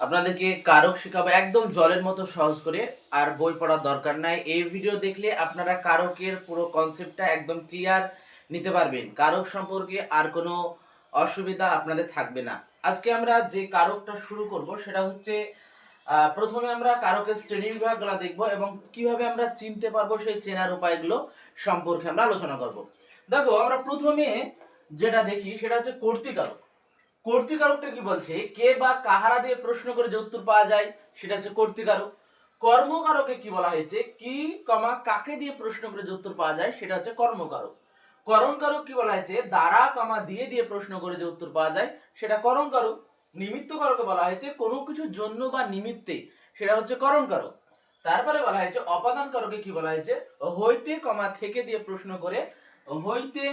আপনাদেরকে কারক শেখাবো, একদম জলের মতো সহজ করে, আর বই পড়ার দরকার নাই। এই ভিডিও দেখলে আপনারা কারকের পুরো কনসেপ্টটা একদম ক্লিয়ার নিতে পারবেন। কারক সম্পর্কে আর কোনো অসুবিধা আপনাদের থাকবে না। আজকে আমরা যে কারকটা শুরু করব, সেটা হচ্ছে প্রথমে আমরা কারকের শ্রেণি বিভাগগুলো দেখব এবং কীভাবে আমরা চিনতে পারব সেই চেনার উপায়গুলো সম্পর্কে আমরা আলোচনা করব। দেখো, আমরা প্রথমে যেটা দেখি, সেটা হচ্ছে কর্তৃকারক। কর্তৃকারকটা কি বলছে? কে বা কাহারা দিয়ে প্রশ্ন করে যে উত্তর পাওয়া যায়, সেটা হচ্ছে কর্তৃকারক। কর্মকারকে কি বলা হয়েছে? কি কমা কাকে দিয়ে প্রশ্ন করে যে উত্তর পাওয়া যায়, সেটা হচ্ছে কর্মকারক। করণকারক কি বলা হয়েছে? দ্বারা কমা দিয়ে দিয়ে প্রশ্ন করে যে উত্তর পাওয়া যায়, সেটা করণকারক নিমিত্তকারকে বলা হয়েছে কোনো কিছুর জন্য বা নিমিত্তে, সেটা হচ্ছে করণকারক তারপরে বলা হয়েছে অপাদান কারকে কি বলা হয়েছে? হইতে কমা থেকে দিয়ে প্রশ্ন করে, হইতে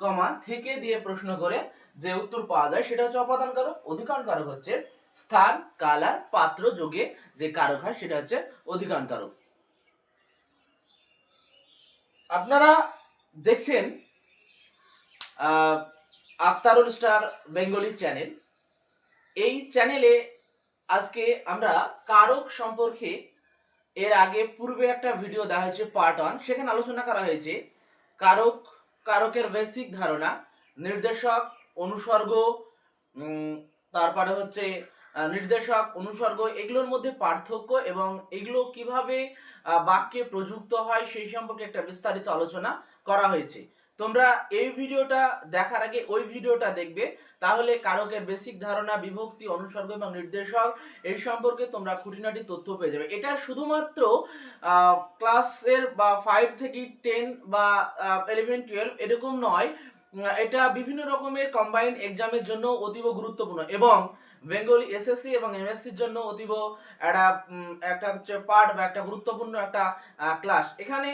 কমা থেকে দিয়ে প্রশ্ন করে যে উত্তর পাওয়া যায় সেটা হচ্ছে অপাদান কারক অধিকার কারক হচ্ছে স্থান কালার পাত্র যোগে যে কারক হয় সেটা হচ্ছে কারক আপনারা দেখছেন আহ, আখতারুল স্টার বেঙ্গলি চ্যানেল। এই চ্যানেলে আজকে আমরা কারক সম্পর্কে এর আগে পূর্বে একটা ভিডিও দেওয়া হয়েছে পার্ট ওয়ান সেখানে আলোচনা করা হয়েছে কারক কারকের বেসিক ধারণা, নির্দেশক, অনুসর্গ তারপরে হচ্ছে নির্দেশক, অনুসর্গ, এগুলোর মধ্যে পার্থক্য এবং এগুলো কীভাবে বাক্যে প্রযুক্ত হয় সেই সম্পর্কে একটা বিস্তারিত আলোচনা করা হয়েছে। তোমরা এই ভিডিওটা দেখার আগে ওই ভিডিওটা দেখবে, তাহলে কারকের বেসিক ধারণা, বিভক্তি, অনুসর্গ এবং নির্দেশক এই সম্পর্কে তোমরা খুঁটিনাটি তথ্য পেয়ে যাবে। এটা শুধুমাত্র ক্লাসের বা ফাইভ থেকে টেন বা ইলেভেন টুয়েলভ এরকম নয় এটা বিভিন্ন রকমের কম্বাইন এক্সামের জন্য অতীব গুরুত্বপূর্ণ এবং বেঙ্গলি এসএসসি এবং এমএসসির জন্য অতীব একটা একটা হচ্ছে পার্ট বা একটা গুরুত্বপূর্ণ একটা ক্লাস এখানে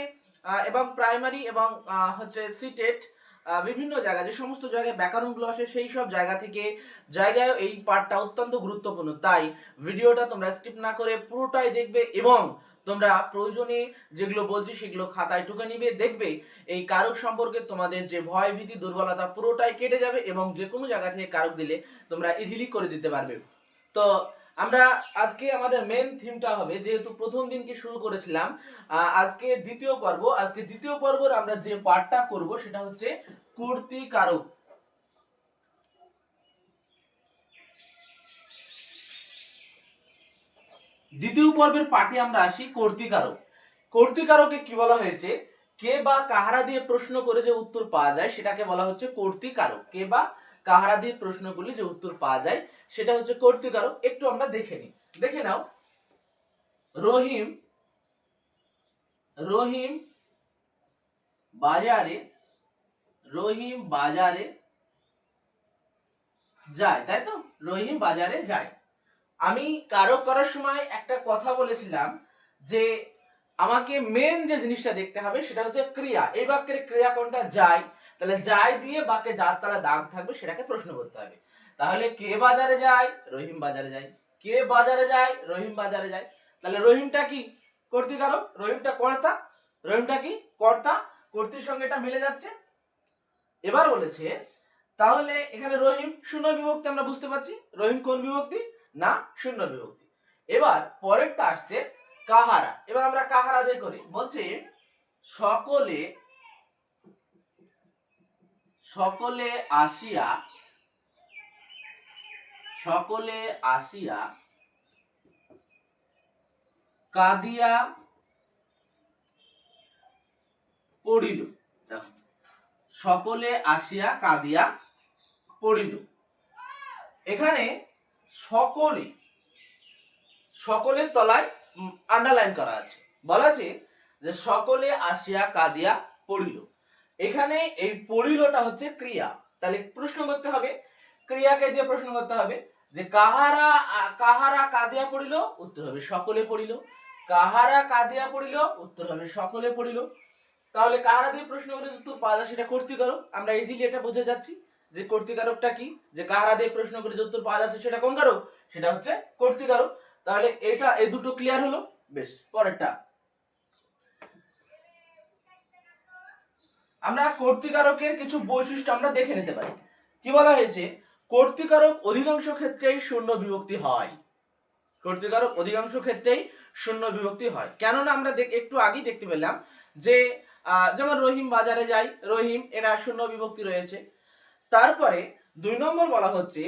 এবং প্রাইমারি এবং হচ্ছে সিটেট বিভিন্ন জায়গা যে সমস্ত জায়গায় ব্যাকরণগুলো আসে, সেই সব জায়গা থেকে জায়গায় এই পার্টটা অত্যন্ত গুরুত্বপূর্ণ। তাই ভিডিওটা তোমরা স্কিপ না করে পুরোটাই দেখবে এবং তোমরা প্রয়োজনে যেগুলো বলছি সেগুলো খাতায় টুকে নিবে, দেখবে এই কারক সম্পর্কে তোমাদের যে ভয় ভীতি, দুর্বলতা পুরোটাই কেটে যাবে এবং যে কোনো জায়গা থেকে কারক দিলে তোমরা ইজিলি করে দিতে পারবে। তো আমরা আজকে আমাদের মেন থিমটা হবে, যেহেতু প্রথম দিনকে শুরু করেছিলাম আজকে দ্বিতীয় পর্ব, আজকে দ্বিতীয় পর্বের আমরা যে পার্টটা করব সেটা হচ্ছে কর্তৃকারক দ্বিতীয় পর্বের পাঠে আমরা আসি কর্তৃকারক কর্তৃকারকে কি বলা হয়েছে? কে বা কাহারা দিয়ে প্রশ্ন করে যে উত্তর পাওয়া যায়, সেটাকে বলা হচ্ছে কর্তৃকারক কে বা কাহারা দিয়ে প্রশ্ন করলে যে উত্তর পাওয়া যায়, সেটা হচ্ছে কর্তৃকারক। একটু আমরা দেখে নিই। দেখে নাও। রহিম রহিম বাজারে রহিম বাজারে যায়, তাই তো? রহিম বাজারে যায়। আমি কারও করার সময় একটা কথা বলেছিলাম যে আমাকে মেন যে জিনিসটা দেখতে হবে সেটা হচ্ছে ক্রিয়া। এই বাক্যের ক্রিয়া কোনটা? যায়। তাহলে যায় দিয়ে বাক্যে যার তারা দাগ থাকবে সেটাকে প্রশ্ন করতে হবে। তাহলে কে বাজারে যায়? রহিম বাজারে যায়। কে বাজারে যায়? রহিম বাজারে যায়। তাহলে রহিমটা কি? কর্তৃকারক রহিমটা কর্তা? রহিমটা কি? কর্তা। কর্তৃর সঙ্গে এটা মিলে যাচ্ছে। এবার বলেছে, তাহলে এখানে রহিম শূন্য বিভক্তি আমরা বুঝতে পারছি। রহিম কোন বিভক্তি? না, শূন্য বিভক্তি। এবার পরেরটা আসছে কাহারা। এবার আমরা কাহারা দিয়ে করি। বলছে, সকলে সকলে আসিয়া সকলে আসিয়া কাঁদিয়া পড়িল। সকলে আসিয়া কাঁদিয়া পড়িল। এখানে সকলে, সকলের তলায় আন্ডারলাইন করা আছে। বলা আছে যে, সকলে আসিয়া কাঁদিয়া পড়িল। এখানে এই পড়িলটা হচ্ছে ক্রিয়া। তাহলে প্রশ্ন করতে হবে, ক্রিয়াকে দিয়ে প্রশ্ন করতে হবে যে কাহারা কাহারা কাঁদিয়া পড়িল, উত্তর হবে সকলে পড়িল। কাহারা কাঁদিয়া পড়িল, উত্তর হবে সকলে পড়িল। তাহলে কাহারা দিয়ে প্রশ্ন করে উত্তর পাওয়া যায়, সেটা কর্তৃকারক। আমরা ইজিলি এটা বুঝে যাচ্ছি যে কর্তৃকারকটা কি? যে কাহারা দিয়ে প্রশ্ন করে যে উত্তর পাওয়া যাচ্ছে সেটা কোন কারক? সেটা হচ্ছে কর্তৃকারক। তাহলে এটা, এই দুটো ক্লিয়ার হলো। বেশ, পরেরটা। আমরা কর্তৃকারকের কিছু বৈশিষ্ট্য আমরা দেখে নিতে পারি। কি বলা হয়েছে? কর্তৃকারক অধিকাংশ ক্ষেত্রেই শূন্য বিভক্তি হয়। কর্তৃকারক অধিকাংশ ক্ষেত্রেই শূন্য বিভক্তি হয়। কেননা আমরা একটু আগেই দেখতে পেলাম যে যেমন রহিম বাজারে যায় রহিম, এরা শূন্য বিভক্তি রয়েছে। তারপরে দুই নম্বর বলা হচ্ছে,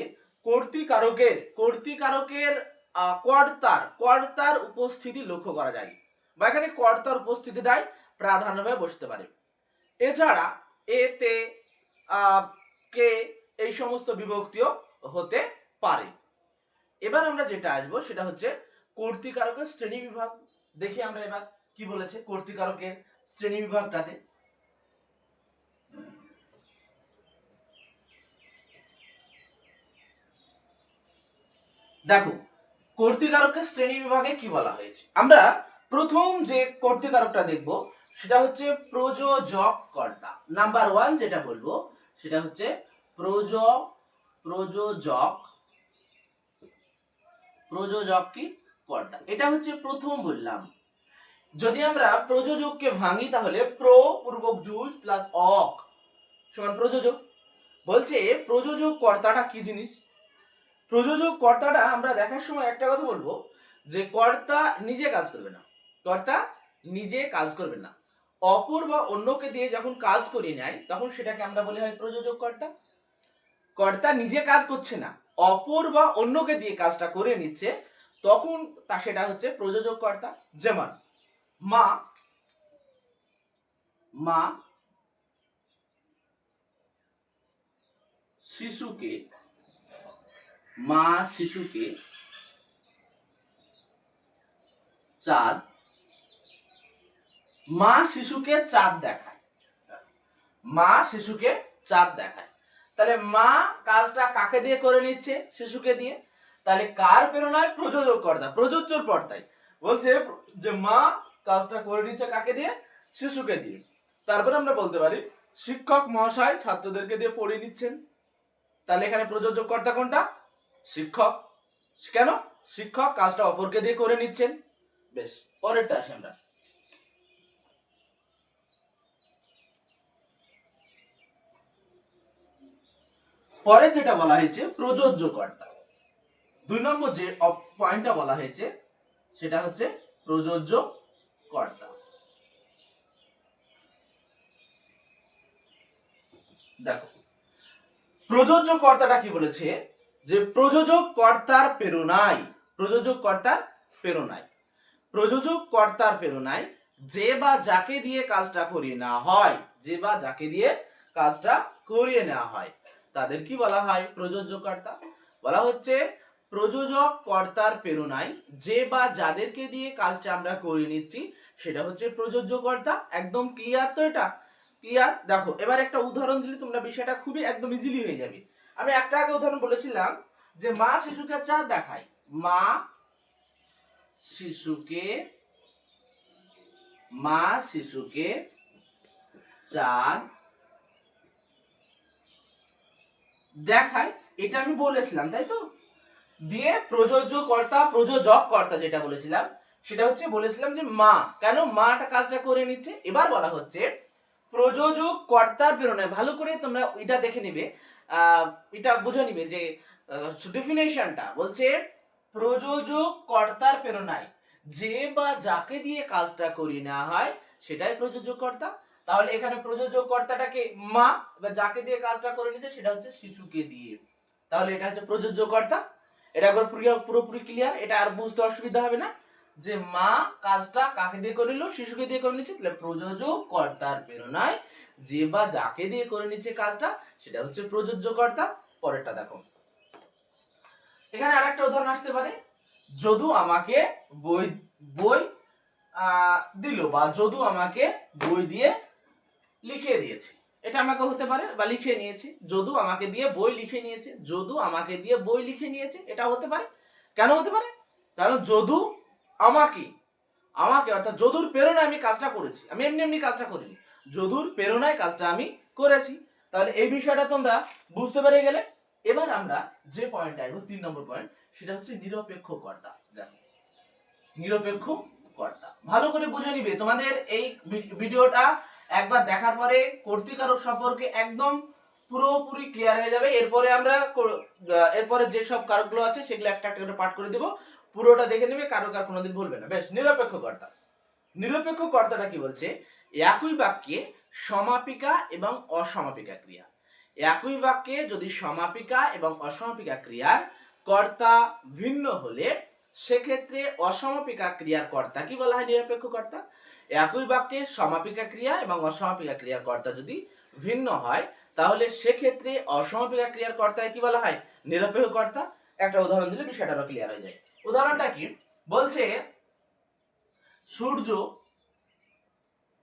কর্তৃকারকের কর্তৃকারকের কর্তার কর্তার উপস্থিতি লক্ষ্য করা যায়। বা এখানে কর্তার উপস্থিতিটাই প্রাধান্যভাবে বসতে পারে। এছাড়া এতে আহ, কে এই সমস্ত বিভক্তিও হতে পারে। এবার আমরা যেটা আসব সেটা হচ্ছে কর্তৃকারকের শ্রেণি বিভাগ। দেখি আমরা এবার কি বলেছে কর্তৃকারকের শ্রেণি বিভাগটাতে। দেখো কর্তৃকারকের শ্রেণি বিভাগে কি বলা হয়েছে? আমরা প্রথম যে কর্তৃকারকটা দেখব সেটা হচ্ছে প্রযোজক কর্তা নাম্বার ওয়ান যেটা বলব, সেটা হচ্ছে প্রজ, প্রযোজক প্রযোজক কি কর্তা এটা হচ্ছে প্রথম বললাম। যদি আমরা প্রযোজককে ভাঙি তাহলে প্রো, পূর্বক জুজ প্লাস অক। সমান প্রযোজক। বলছে প্রযোজক কর্তাটা কি জিনিস? প্রযোজক কর্তাটা আমরা দেখার সময় একটা কথা বলব যে কর্তা নিজে কাজ করবে না। কর্তা নিজে কাজ করবে না। অপর বা অন্যকে দিয়ে যখন কাজ করিয়ে নেয় তখন সেটাকে আমরা বলি হয় প্রযোজক কর্তা কর্তা নিজে কাজ করছে না, অপর বা অন্যকে দিয়ে কাজটা করে নিচ্ছে, তখন তা সেটা হচ্ছে প্রযোজক কর্তা যেমন মা মা শিশুকে মা শিশুকে চাঁদ মা শিশুকে চাঁদ দেখায়। মা শিশুকে চাঁদ দেখায়। তাহলে মা কাজটা কাকে দিয়ে করে নিচ্ছে? শিশুকে দিয়ে। তাহলে কার প্রেরণায়? প্রযোজক কর্তা প্রযোজ্যর পর্দায়। বলছে যে মা কাজটা করে নিচ্ছে কাকে দিয়ে? শিশুকে দিয়ে। তারপরে আমরা বলতে পারি, শিক্ষক মহাশয় ছাত্রদেরকে দিয়ে পড়িয়ে নিচ্ছেন। তাহলে এখানে প্রযোজক কর্তা কোনটা? শিক্ষক। কেন? শিক্ষক কাজটা অপরকে দিয়ে করে নিচ্ছেন। বেশ, পরেরটা আসি আমরা। পরে যেটা বলা হয়েছে প্রযোজ্য কর্তা দুই নম্বর যে পয়েন্টটা বলা হয়েছে, সেটা হচ্ছে প্রযোজ্য কর্তা দেখো প্রযোজ্য কর্তাটা কি বলেছে? যে প্রযোজক কর্তার প্রেরণায় প্রযোজক কর্তার প্রেরণায় প্রযোজক কর্তার প্রেরণায় যে বা যাকে দিয়ে কাজটা করিয়ে নেওয়া হয়, যে বা যাকে দিয়ে কাজটা করিয়ে নেওয়া হয় তাদের কি বলা হয় প্রযোজ্য কর্তা বলা হচ্ছে প্রযোজক কর্তার প্রেরণায় যে বা যাদেরকে দিয়ে কাজটা আমরা করে নিচ্ছি, সেটা হচ্ছে প্রযোজ্য কর্তা একদম ক্লিয়ার তো এটা? ক্লিয়ার দেখো, এবার একটা উদাহরণ দিলে তোমরা বিষয়টা খুবই একদম ইজিলি হয়ে যাবে। আমি একটা আগে উদাহরণ বলেছিলাম যে মা শিশুকে চাঁদ দেখায়। মা শিশুকে মা শিশুকে চাঁদ দেখায়, এটা আমি বলেছিলাম, তাই তো? দিয়ে প্রযোজ্য কর্তা প্রযোজক কর্তা যেটা বলেছিলাম, সেটা হচ্ছে বলেছিলাম যে মা। কেন? মাটা কাজটা করে নিচ্ছে। এবার বলা হচ্ছে প্রযোজক কর্তার প্রেরণায় ভালো করে তোমরা এটা দেখে নিবে এটা বুঝে নিবে যে ডেফিনেশনটা বলছে প্রযোজক কর্তার প্রেরণায় যে বা যাকে দিয়ে কাজটা করিয়ে নেওয়া হয়, সেটাই প্রযোজক কর্তা তাহলে এখানে প্রযোজক কর্তাটাকে মা বা যাকে দিয়ে কাজটা করে নিচ্ছে সেটা হচ্ছে শিশুকে দিয়ে। তাহলে এটা হচ্ছে প্রযোজ্য কর্তা এটা একবার পুরোপুরি ক্লিয়ার এটা আর বুঝতে অসুবিধা হবে না যে মা কাজটা কাকে দিয়ে করে নিল? শিশুকে দিয়ে করে নিচ্ছে। তাহলে প্রযোজক কর্তার প্রেরণায় যে বা যাকে দিয়ে করে নিচ্ছে কাজটা, সেটা হচ্ছে প্রযোজ্য কর্তা পরেরটা দেখো। এখানে আরেকটা উদাহরণ আসতে পারে। যদু আমাকে বই বই দিল বা যদু আমাকে বই দিয়ে লিখিয়ে দিয়েছি। এটা আমাকে হতে পারে বা লিখে নিয়েছি। যদু আমাকে দিয়ে বই লিখে নিয়েছে। যদু আমাকে দিয়ে বই লিখে নিয়েছে। এটা হতে পারে। কেন হতে পারে? কারণ যদু আমাকে আমাকে অর্থাৎ যদুর প্রেরণায় আমি কাজটা করেছি। আমি এমনি এমনি কাজটা করিনি। যদুর প্রেরণায় কাজটা আমি করেছি। তাহলে এই বিষয়টা তোমরা বুঝতে পেরে গেলে এবার আমরা যে পয়েন্ট আসব তিন নম্বর পয়েন্ট সেটা হচ্ছে নিরপেক্ষ কর্তা দেখো নিরপেক্ষ কর্তা ভালো করে বুঝে নিবে। তোমাদের এই ভিডিওটা একবার দেখার পরে কর্তৃকারক সম্পর্কে একদম পুরোপুরি ক্লিয়ার হয়ে যাবে। এরপরে আমরা এরপরে যে সব কারকগুলো আছে, সেগুলো একটা একটা করে পাঠ করে দেবো। পুরোটা দেখে নেবে কারও কার কোনোদিন ভুলবে না। বেশ নিরপেক্ষ কর্তা নিরপেক্ষ কর্তাটা কি বলছে? একই বাক্যে সমাপিকা এবং অসমাপিকা ক্রিয়া। একই বাক্যে যদি সমাপিকা এবং অসমাপিকা ক্রিয়ার কর্তা ভিন্ন হলে, সেক্ষেত্রে অসমাপিকা ক্রিয়ার কর্তা কি বলা হয় নিরপেক্ষ কর্তা একই বাক্যে সমাপিকা ক্রিয়া এবং অসমাপিকা ক্রিয়ার কর্তা যদি ভিন্ন হয়, তাহলে সেক্ষেত্রে অসমাপিকা ক্রিয়ার কর্তায় কি বলা হয়? নিরপেক্ষ কর্তা। একটা উদাহরণ দিলে বিষয়টা আরও ক্লিয়ার হয়ে যায়। উদাহরণটা কি? বলছে, সূর্য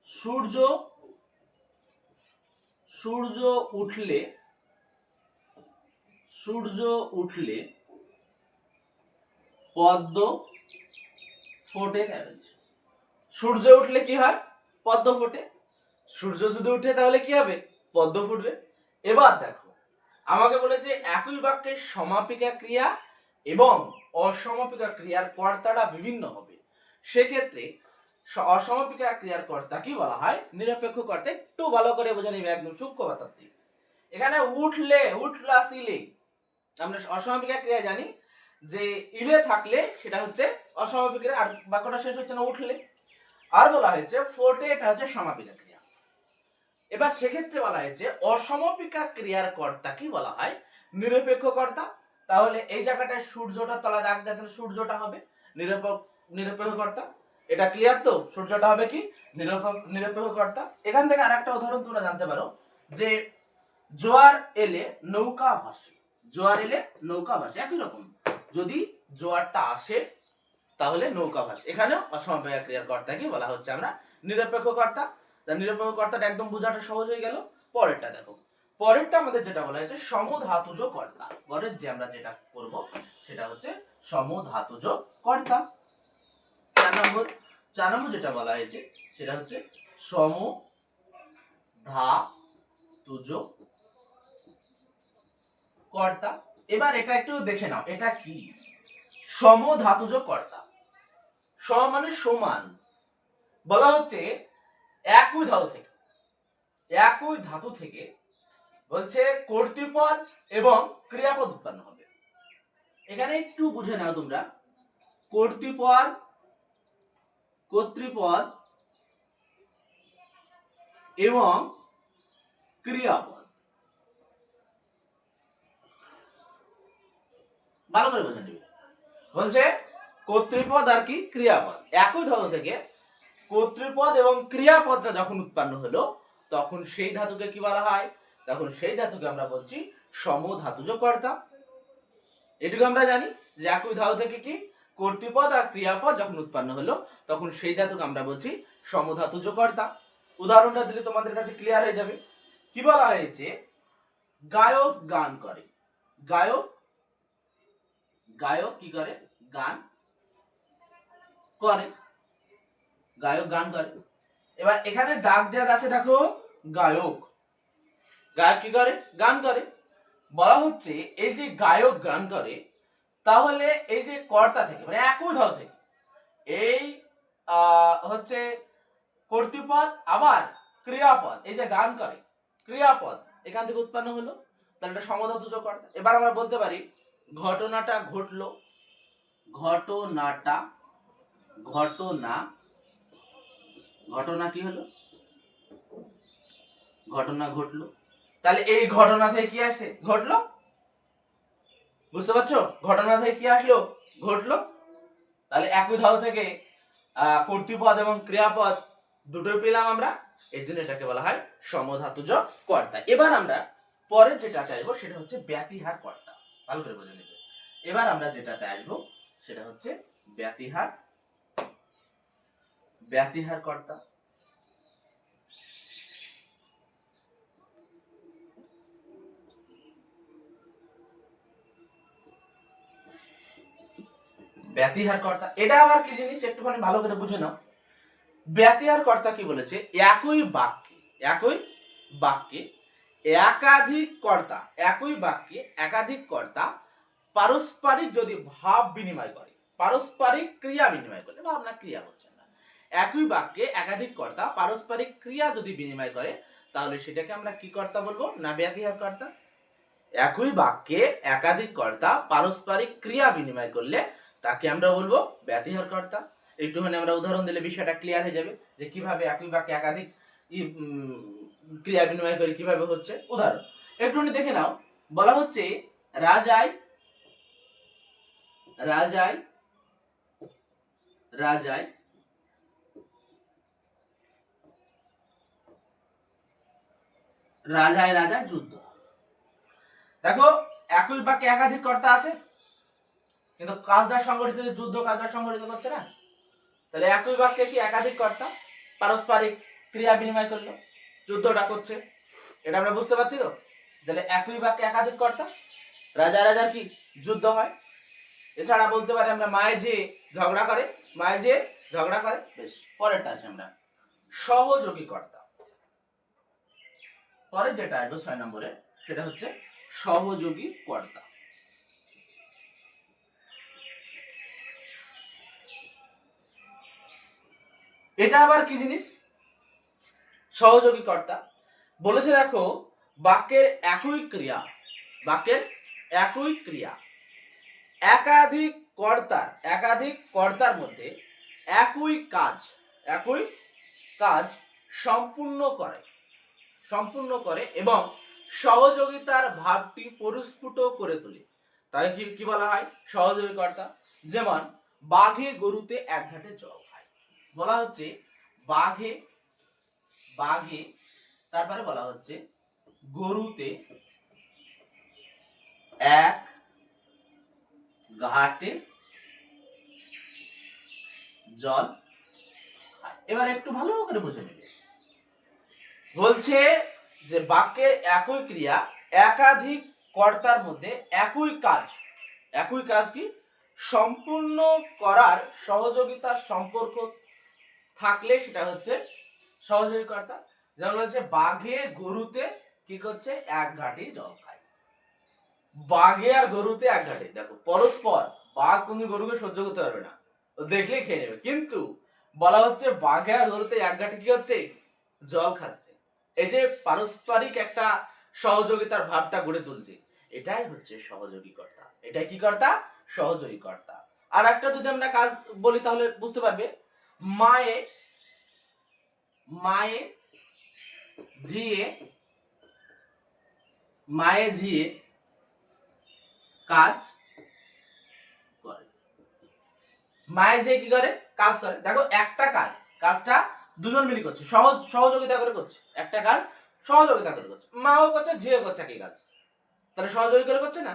সূর্য সূর্য উঠলে সূর্য উঠলে পদ্ম ফোটে ক্যাবেজ সূর্য উঠলে কি হয়? পদ্ম ফোটে। সূর্য যদি উঠে তাহলে কি হবে? পদ্ম ফুটবে। এবার দেখো, আমাকে বলেছে একই বাক্যের সমাপিকা ক্রিয়া এবং অসমাপিকা ক্রিয়ার কর্তাটা বিভিন্ন হবে। সেক্ষেত্রে অসমাপিকা ক্রিয়ার কর্তা কি বলা হয়? নিরপেক্ষ কর্তা। একটু ভালো করে বোঝা নিবে একদম সূক্ষ্ম দিয়ে। এখানে উঠলে উঠ প্লাস ইলে আমরা অসমাপিকা ক্রিয়া জানি যে, ইলে থাকলে সেটা হচ্ছে অসমাপিক আর বাক্যটা শেষ হচ্ছে না, উঠলে। আর বলা হয়েছে ফোর্টে এটা হচ্ছে সমাপিকা ক্রিয়া। এবার সেক্ষেত্রে বলা হয়েছে অসমাপিকা ক্রিয়ার কর্তা কি বলা হয়? নিরপেক্ষ কর্তা তাহলে এই জায়গাটায় সূর্যটা তলা দাগ দেয় তাহলে সূর্যটা হবে। নিরপেক্ষ নিরপেক্ষ কর্তা এটা ক্লিয়ার তো? সূর্যটা হবে কি? নিরপেক্ষ কর্তা এখান থেকে আরেকটা উদাহরণ তোমরা জানতে পারো যে জোয়ার এলে নৌকা ভাসে। জোয়ার এলে নৌকা ভাসে। একই রকম। যদি জোয়ারটা আসে তাহলে নৌকা ভাসে। এখানেও অসমাপিকা ক্রিয়ার কর্তাকে বলা হচ্ছে আমরা নিরপেক্ষ কর্তা নিরপেক্ষ কর্তাটা একদম বোঝাটা সহজ হয়ে গেল। পরেরটা দেখো। পরেরটা আমাদের যেটা বলা হয়েছে সমধাতুজ কর্তা পরের যে আমরা যেটা করব, সেটা হচ্ছে সমধাতুজ কর্তা চার নম্বর চার নম্বর যেটা বলা হয়েছে, সেটা হচ্ছে সম ধাতুজ কর্তা এবার এটা একটু দেখে নাও, এটা কি? সমধাতুজ কর্তা সম মানে সমান। বলা হচ্ছে একই ধাতু থেকে, একই ধাতু থেকে বলছে কর্তৃপদ এবং ক্রিয়াপদ উৎপন্ন হবে। এখানে একটু বুঝে নাও তোমরা। কর্তৃপদ কর্তৃপদ এবং ক্রিয়াপদ। ভালো করে বোঝা নেবে। বলছে কর্তৃপদ আর কি? ক্রিয়াপদ। একই ধাতু থেকে কর্তৃপদ এবং ক্রিয়াপদটা যখন উৎপন্ন হলো, তখন সেই ধাতুকে কি বলা হয়? তখন সেই ধাতুকে আমরা বলছি সমধাতুজ কর্তা এটুকু আমরা জানি যে একই ধাতু থেকে কি? কর্তৃপদ আর ক্রিয়াপদ যখন উৎপন্ন হলো, তখন সেই ধাতুকে আমরা বলছি সমধাতুজ কর্তা উদাহরণটা দিলে তোমাদের কাছে ক্লিয়ার হয়ে যাবে। কি বলা হয়েছে? গায়ক গান করে। গায়ক? গায়ক কি করে? গান করে, গায়ক, গান করে। এবার এখানে দাগ দেওয়া আছে, দেখো, গায়ক। গায়ক কি করে? গান করে। বলা হচ্ছে, এই যে গায়ক গান করে, তাহলে এই যে কর্তা থেকে মানে একই ধাও থেকে, এই হচ্ছে কর্তৃপদ, আবার ক্রিয়াপদ, এই যে গান করে, ক্রিয়াপদ, এখান থেকে উৎপন্ন হলো। তাহলে এটা সমধাতুজ কর্তা। এবার আমরা বলতে পারি, ঘটনাটা ঘটলো, ঘটনাটা ঘটনা ঘটনা কি হলো? ঘটনা ঘটলো। তাহলে এই ঘটনা থেকে কি আসে? ঘটলো? বুঝতে পারছ? ঘটনা থেকে কি আসলো? ঘটলো? তাহলে একই ধাতু থেকে কর্তৃপদ এবং ক্রিয়াপদ দুটোই পেলাম আমরা। এই জন্য এটাকে বলা হয় সমধাতুজ কর্তা। এবার আমরা পরের যেটাতে আসব সেটা হচ্ছে ব্যাতিহার কর্তা। ভালো করে বুঝে নেবে এবার আমরা যেটাতে আসব সেটা হচ্ছে ব্যাতিহার ব্যাতিহার কর্তা ব্যাতিহার কর্তা এটা আবার কি জিনিস? একটুখানি ভালো করে বুঝে নাও। ব্যাতিহার কর্তা কি বলেছে? একই বাক্যে একই বাক্যে একাধিক কর্তা একই বাক্যে একাধিক কর্তা পারস্পরিক যদি ভাব বিনিময় করে, পারস্পরিক ক্রিয়া বিনিময় করে ভাবনা ক্রিয়া বলছেন না একই বাক্যে একাধিক কর্তা পারস্পরিক ক্রিয়া যদি বিনিময় করে, তাহলে সেটাকে আমরা কি কর্তা বলব? না ব্যাতিহার কর্তা? একই বাক্যে একাধিক কর্তা পারস্পরিক ক্রিয়া বিনিময় করলে তাকে আমরা বলব ব্যতিহার কর্তা। একটুখানি আমরা উদাহরণ দিলে বিষয়টা ক্লিয়ার হয়ে যাবে যে কীভাবে একই বাক্যে একাধিক ক্রিয়া বিনিময় করে কীভাবে হচ্ছে। উদাহরণ, একটুখানি দেখে নাও। বলা হচ্ছে রাজায় রাজায় রাজায় রাজায় রাজায় যুদ্ধ। দেখো, একই বাক্যে একাধিক কর্তা আছে, কিন্তু কাজটা সংগঠিত যুদ্ধ কাজটা সংগঠিত করছে না, তাহলে একই বাক্যে কি একাধিক কর্তা পারস্পরিক ক্রিয়া বিনিময় করল, যুদ্ধটা করছে? এটা আমরা বুঝতে পারছি তো? তাহলে একই বাক্যে একাধিক কর্তা রাজা রাজার কি যুদ্ধ হয়? এছাড়া বলতে পারি আমরা মায়ে যে ঝগড়া করে, মায়ে যে ঝগড়া করে, বেশ, পরেরটা আছে আমরা। সহযোগী কর্তা। পরে যেটা আসবে ছয় নম্বরে, সেটা হচ্ছে সহযোগী কর্তা। এটা আবার কি জিনিস? সহযোগী কর্তা। বলেছে দেখো, বাক্যের একই ক্রিয়া, বাক্যের একই ক্রিয়া। একাধিক কর্তার একাধিক কর্তার মধ্যে একই কাজ একই কাজ সম্পূর্ণ করে। সম্পূর্ণ করে এবং সহযোগিতার ভাবটি পরিস্ফুট করে তোলে। তাই কি কি বলা হয়? সহযোগী কর্তা যেমন, বাঘে গরুতে এক ঘাটে জল খায়। বলা হচ্ছে, বাঘে বাঘে, তারপরে বলা হচ্ছে, গরুতে এক ঘাটে জল। এবার একটু ভালো করে বুঝে নেবে। বলছে যে বাক্যের একই ক্রিয়া একাধিক কর্তার মধ্যে একই কাজ। একই কাজ কি? সম্পূর্ণ করার সহযোগিতার সম্পর্ক থাকলে সেটা হচ্ছে সহযোগী কর্তা। যেমন হচ্ছে বাঘে গরুতে কি করছে? এক ঘাটি জল খায়। বাঘে আর গরুতে এক ঘাটি। দেখো, পরস্পর বাঘ কোন গরুকে সহ্য করতে পারবে না। দেখলেই খেয়ে নেবে। কিন্তু বলা হচ্ছে, বাঘে আর গরুতে এক ঘাটি কি হচ্ছে? জল খাচ্ছে। এই যে পারস্পরিক একটা সহযোগিতার ভাবটা গড়ে তুলছে, এটাই হচ্ছে সহযোগী কর্তা এটাই কি কর্তা? সহযোগী কর্তা আর একটা যদি আমরা কাজ বলি তাহলে বুঝতে পারবে, মায়ে মায়ে জিয়ে মায়ে জিয়ে কাজ করে। মায়ে যে কি করে? কাজ করে। দেখো একটা কাজ, কাজটা দুজন মিলে করছে। সহজ, সহযোগিতা করে করছে। একটা কাজ সহযোগিতা করে করছে। মাও করছে, ঝিও করছে একই কাজ। তাহলে সহযোগী করে করছে না?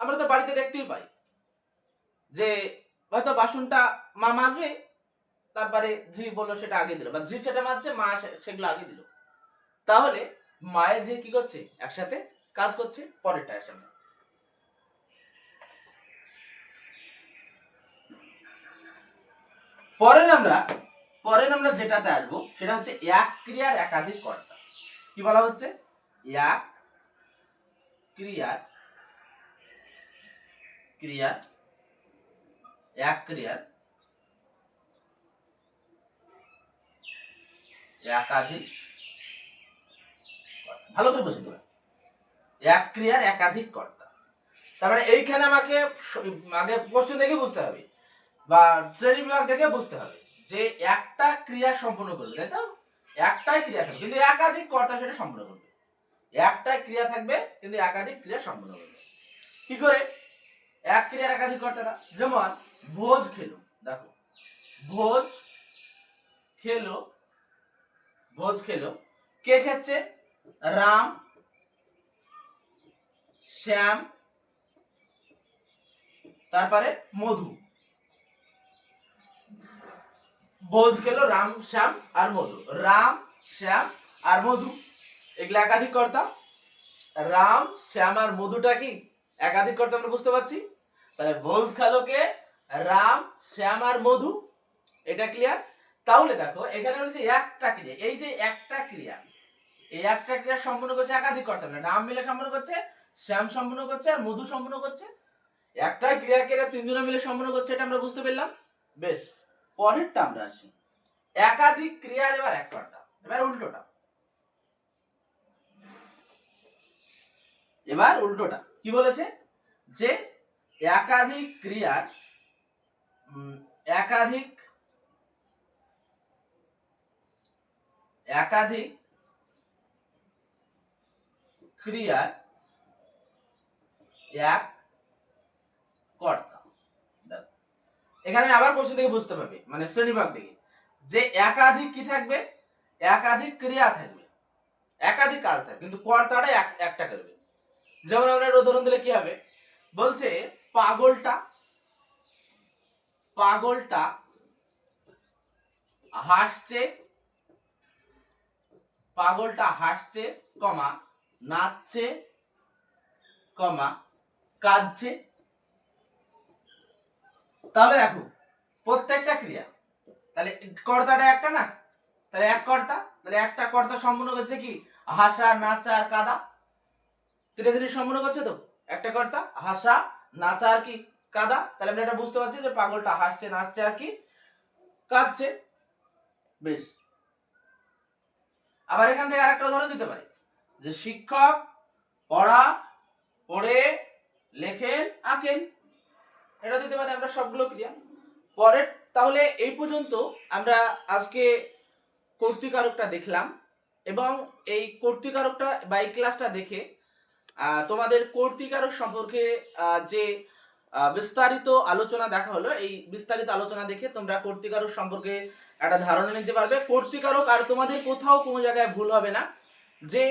আমরা তো বাড়িতে দেখতেই পাই যে হয়তো বাসনটা মা মাজবে, তারপরে ঝি বলল সেটা আগে দিল। বা ঝি সেটা মাজছে, মা সেগুলো আগে দিল। তাহলে মায়ে যে কি করছে? একসাথে কাজ করছে, পরেরটা আসে। আমরা। পরের আমরা পরের আমরা যেটাতে আসব, সেটা হচ্ছে এক ক্রিয়ার একাধিক কর্তা। কি বলা হচ্ছে? এক ক্রিয়ার ক্রিয়ার, এক ক্রিয়ার একাধিক ভালো করে বুঝে নেবেন এক ক্রিয়ার একাধিক কর্তা। তার মানে এইখানে আমাকে আগে কোশ্চেন দেখে বুঝতে হবে, বা শ্রেণি বিভাগ দেখে বুঝতে হবে। যে একটা ক্রিয়া সম্পন্ন করবে তাই তো? একটাই ক্রিয়া থাকবে, কিন্তু একাধিক কর্তা সেটা সম্পন্ন করবে। একটা ক্রিয়া থাকবে, কিন্তু একাধিক ক্রিয়া সম্পন্ন করবে। কি করে? এক ক্রিয়ার একাধিক কর্তারা, যেমন ভোজ খেলো, দেখো। ভোজ খেলো ভোজ খেলো, কে খেচ্ছে? রাম, শ্যাম, তারপরে মধু। ভোজ খেলো রাম, শ্যাম আর মধু। রাম, শ্যাম আর মধু। এগুলো একাধিক কর্তা। রাম, শ্যাম আর মধুটা কি একাধিক কর্তা আমরা বুঝতে পারছি? তাহলে ভোজ খেলো কে? রাম, শ্যাম আর মধু। এটা ক্লিয়ার তাহলে দেখো, এখানে বলেছে একটা ক্রিয়া। এই যে একটা ক্রিয়া, এই একটা ক্রিয়া সম্পূর্ণ করছে একাধিক কর্তা। না রাম মিলে সম্পূর্ণ করছে, শ্যাম সম্পূর্ণ করছে আর মধু সম্পূর্ণ করছে। একটাই ক্রিয়াকে এরা তিনজনে মিলে সম্পূর্ণ করছে, এটা আমরা বুঝতে পারলাম। বেশ পরেরটা আমরা আসি। একাধিক ক্রিয়ার এবার এক কর্তা এবার উল্টোটা। এবার উল্টোটা। কি বলেছে? যে একাধিক ক্রিয়ার একাধিক একাধিক ক্রিয়ার এক কর্তা। এখানে আবার কোশ্চেন থেকে বুঝতে পারবে মানে শ্রেণীভাগ থেকে যে একাধিক কি থাকবে? একাধিক ক্রিয়া থাকবে। একাধিক কাজ থাকবে, কিন্তু কর্তাটা এক- একটা করবে যেমন আমরা উদাহরণ দিলে কি হবে? বলছে, পাগলটা পাগলটা হাসছে পাগলটা হাসছে, কমা, নাচছে, কমা, কাঁদছে তাহলে দেখো, প্রত্যেকটা ক্রিয়া, তাহলে কর্তাটা একটা না? তাহলে এক কর্তা, তাহলে একটা কর্তা সম্পূর্ণ করছে কি? হাসা, নাচা, আর কাদা। ধীরে ধীরে সম্পূর্ণ করছে তো? একটা কর্তা, হাসা, নাচা, আর কি? কাদা। তাহলে আমরা এটা বুঝতে পারছি যে পাগলটা হাসছে, নাচছে, আর কি? কাঁদছে। বেশ। আবার এখান থেকে আরেকটা উদাহরণ দিতে পারি। যে শিক্ষক পড়া, পড়ে, লেখেন, আঁকেন। এটা দিতে পারি, আমরা সবগুলো ক্রিয়া। পরের, তাহলে এই পর্যন্ত আমরা আজকে কর্তৃকারকটা দেখলাম এবং এই কর্তৃকারকটা বা এই ক্লাসটা দেখে তোমাদের কর্তৃকারক সম্পর্কে যে বিস্তারিত আলোচনা দেখা হলো, এই বিস্তারিত আলোচনা দেখে তোমরা কর্তৃকারক সম্পর্কে একটা ধারণা নিতে পারবে। কর্তৃকারক আর তোমাদের কোথাও কোনো জায়গায় ভুল হবে না। যে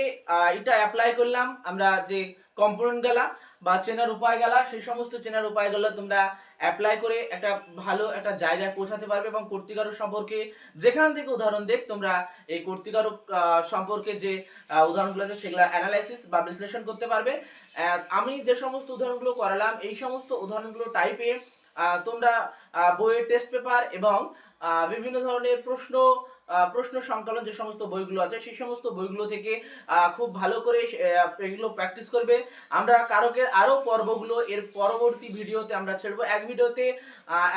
এটা অ্যাপ্লাই করলাম, আমরা যে কম্পোনেন্ট গেলা বা চেনার উপায় গেলা, সেই সমস্ত চেনার উপায়গুলো তোমরা অ্যাপ্লাই করে একটা ভালো একটা জায়গায় পৌঁছাতে পারবে এবং কর্তৃকারক সম্পর্কে যেখান থেকে উদাহরণ দেখ, তোমরা এই কর্তৃকারক সম্পর্কে যে উদাহরণগুলো আছে সেগুলো অ্যানালাইসিস বা বিশ্লেষণ করতে পারবে। আমি যে সমস্ত উদাহরণগুলো করালাম, এই সমস্ত উদাহরণগুলো টাইপে তোমরা বইয়ের টেস্ট পেপার এবং বিভিন্ন ধরনের প্রশ্ন প্রশ্ন সংকলন যে সমস্ত বইগুলো আছে, সেই সমস্ত বইগুলো থেকে খুব ভালো করে এগুলো প্র্যাকটিস করবে। আমরা কারকের আরও পর্বগুলো এর পরবর্তী ভিডিওতে আমরা ছেড়বো। এক ভিডিওতে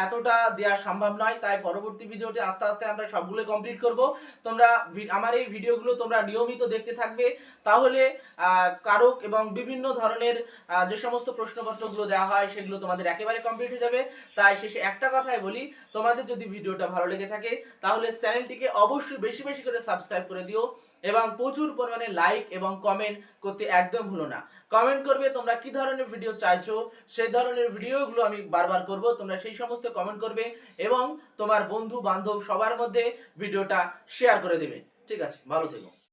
এতটা দেওয়া সম্ভব নয়, তাই পরবর্তী ভিডিওতে আস্তে আস্তে আমরা সবগুলো কমপ্লিট করব। তোমরা আমার এই ভিডিওগুলো তোমরা নিয়মিত দেখতে থাকবে। তাহলে কারক এবং বিভিন্ন ধরনের যে সমস্ত প্রশ্নপত্রগুলো দেওয়া হয়, সেগুলো তোমাদের একেবারে কমপ্লিট হয়ে যাবে। তাই শেষে একটা কথাই বলি, তোমাদের যদি ভিডিওটা ভালো লেগে থাকে, তাহলে চ্যানেলটিকে অবশ্যই বেশি বেশি করে সাবস্ক্রাইব করে দিও এবং প্রচুর পরিমাণে লাইক এবং কমেন্ট করতে একদম ভুলো না। কমেন্ট করবে তোমরা কি ধরনের ভিডিও চাইছো, সেই ধরনের ভিডিওগুলো আমি বারবার করব, তোমরা সেই সমস্ত কমেন্ট করবে এবং তোমার বন্ধু বান্ধব সবার মধ্যে ভিডিওটা শেয়ার করে দেবে। ঠিক আছে, ভালো থেকো।